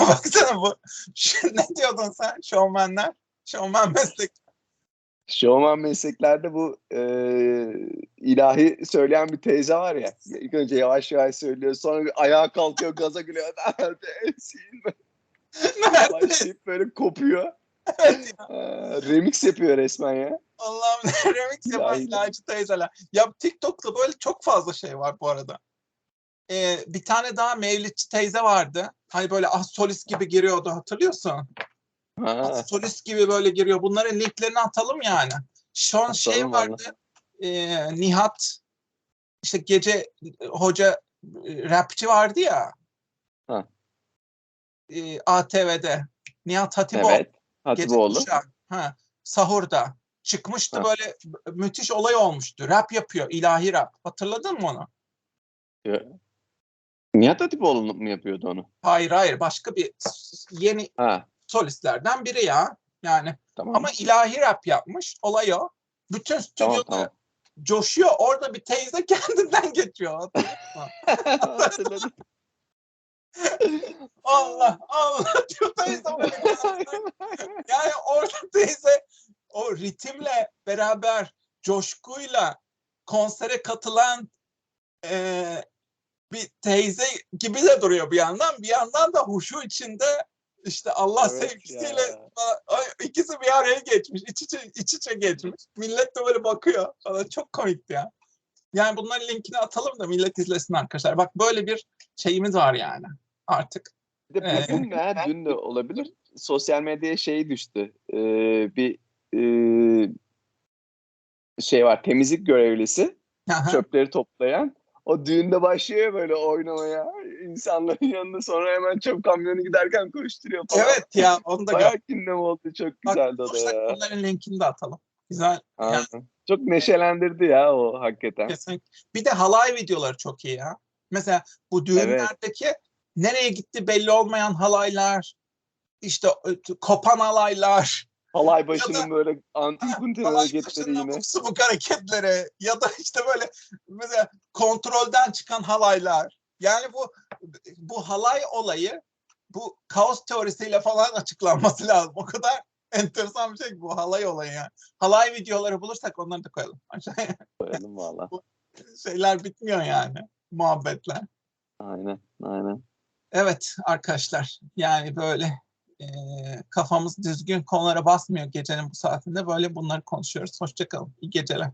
Baksana bu. Ne diyordun sen? Şovmenler. Şovmen meslek. Şovman mesleklerde bu e, ilahi söyleyen bir teyze var ya. İlk önce yavaş yavaş söylüyor. Sonra bir ayağa kalkıyor gaza gülüyor. Neredesin? Nerede? Başlayıp böyle kopuyor. Evet ya. Ee, remix yapıyor resmen ya. Allah'ım remix yapan ilahiyatçı teyzeler. Ya TikTok'ta böyle çok fazla şey var bu arada. Ee, bir tane daha Mevlidçi teyze vardı. Hani böyle ah solist gibi giriyordu hatırlıyorsun. Ha, solist gibi böyle giriyor. Bunların linklerini atalım yani. Şu an şey Atalım vardı. e, Nihat işte gece hoca e, rapçi vardı ya. Ha. E, ATV'de. Nihat Hatipoğlu. evet. Hatipoğlu. Ha, sahurda. Çıkmıştı Ha. böyle müthiş olay olmuştu. Rap yapıyor. ilahi rap. Hatırladın mı onu? Nihat Hatipoğlu mu yapıyordu onu? Hayır hayır. Başka bir yeni Ha solistlerden biri ya. Yani tamam. ama ilahi rap yapmış. Olay o. Bütün stüdyoda tamam. coşuyor. Orada bir teyze kendinden geçiyor. Allah Allah diyor teyze. yani orada teyze o ritimle beraber coşkuyla konsere katılan eee, bir teyze gibi de duruyor bir yandan. Bir yandan da huşu içinde işte Allah Evet sevgisiyle ya. İkisi bir araya geçmiş. iç içe, iç içe geçmiş. Millet de böyle bakıyor. Falan. Çok komikti ya. Yani bunların linkini atalım da millet izlesin arkadaşlar. Bak böyle bir şeyimiz var yani artık. Bir de Ee, bugün de, dün de olabilir. Sosyal medyaya şey düştü. Ee, bir e, şey var. Temizlik görevlisi. çöpleri toplayan. O düğünde başlıyor böyle oynamaya. İnsanların yanında sonra hemen çöp kamyonu giderken koşturuyor falan. evet ya onu da. Bayağı gündem oldu. Çok Bak, güzeldi o da ya. bunların linkini de atalım. Güzel. Aynen. Çok neşelendirdi ya o hakikaten. Kesinlikle. Bir de halay videoları çok iyi ya. Mesela bu düğünlerdeki nereye gitti belli olmayan halaylar, işte kopan halaylar, Halay başının böyle kuntin hareketleri yine. subuk hareketleri ya da işte böyle mesela kontrolden çıkan halaylar. Yani bu bu halay olayı bu kaos teorisiyle falan açıklanması lazım. O kadar enteresan bir şey ki bu halay olayı yani. Halay videoları bulursak onları da koyalım. Aşağıya Koyalım valla. şeyler bitmiyor yani. Muhabbetler. Aynen aynen. Evet arkadaşlar yani böyle e, kafamız düzgün konulara basmıyor gecenin bu saatinde böyle bunları konuşuyoruz. Hoşçakalın. İyi geceler.